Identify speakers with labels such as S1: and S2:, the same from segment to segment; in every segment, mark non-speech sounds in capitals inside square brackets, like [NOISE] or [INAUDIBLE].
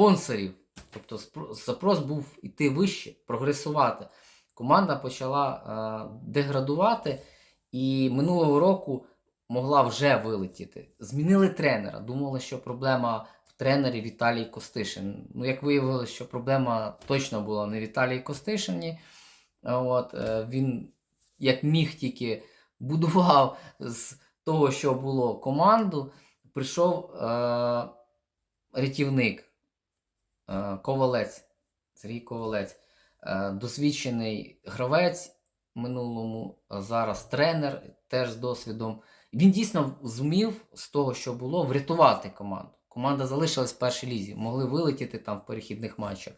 S1: спонсорів. Тобто запрос був іти вище, прогресувати. Команда почала е, деградувати, і минулого року могла вже вилетіти. Змінили тренера. Думали, що проблема в тренері Віталій Костишин. Ну, як виявилося, що проблема точно була не в Віталії Костишині. От, е, він як міг тільки [LAUGHS] будував з того, що було команду, прийшов е, рятівник Ковалець, Сергій Ковалець, е, досвідчений гравець минулому, зараз тренер теж з досвідом. Він дійсно зумів з того, що було, врятувати команду. Команда залишилась в першій лізі, могли вилетіти там в перехідних матчах.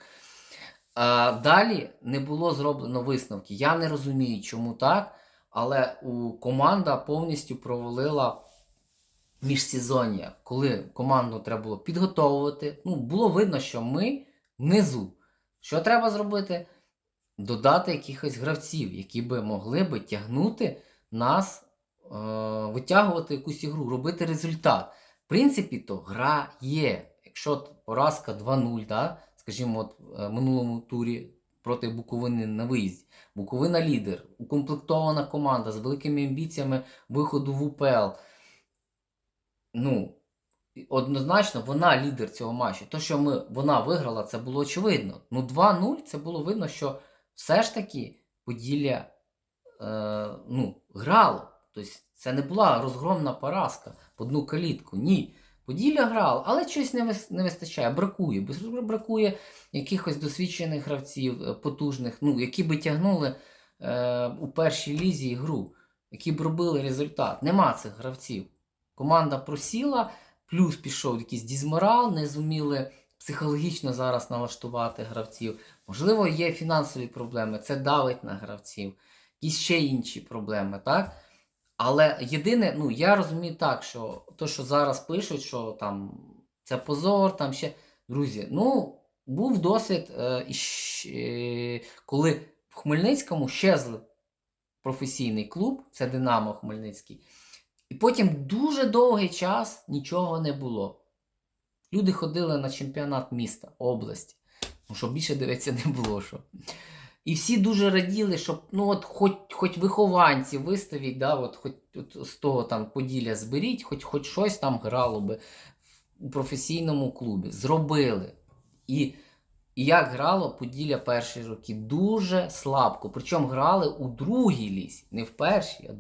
S1: А далі не було зроблено висновки. Я не розумію, чому так, але у команда повністю провалила міжсезоння, коли команду треба було підготовувати. Ну, було видно, що ми внизу. Що треба зробити? Додати якихось гравців, які би могли би тягнути нас, е, витягувати якусь ігру, робити результат. В принципі, то гра є. Якщо поразка 2-0, да? скажімо, от, е, в минулому турі проти Буковини на виїзді. Буковина лідер, укомплектована команда з великими амбіціями виходу в УПЛ. Ну, однозначно, вона лідер цього матчу. То, що ми, вона виграла, це було очевидно. Ну, 2-0 це було видно, що все ж таки Поділля е, ну, грало. Тобто це не була розгромна поразка в одну калітку. Ні. Поділля грало, але щось не, вис- не вистачає, бракує. Бракує якихось досвідчених гравців, е, потужних, ну, які би тягнули е, у першій лізі гру, які б робили результат. Нема цих гравців. Команда просіла, плюс пішов якийсь дізморал, не зуміли психологічно зараз налаштувати гравців. Можливо, є фінансові проблеми, це давить на гравців, якісь ще інші проблеми, так? Але єдине, ну я розумію так, що то, що зараз пишуть, що там це позор, там ще. Друзі, ну був досвід, е, е, коли в Хмельницькому щезли професійний клуб, це Динамо Хмельницький. І потім дуже довгий час нічого не було. Люди ходили на чемпіонат міста, області. Ну, що більше дивитися не було що. І всі дуже раділи, щоб ну от хоч, хоч вихованці виставіть, да, от, хоч от, з того там поділля зберіть, хоч, хоч щось там грало би у професійному клубі. Зробили. І, і як грало Поділля перші роки? Дуже слабко. Причому грали у другій лісі, не в першій, а в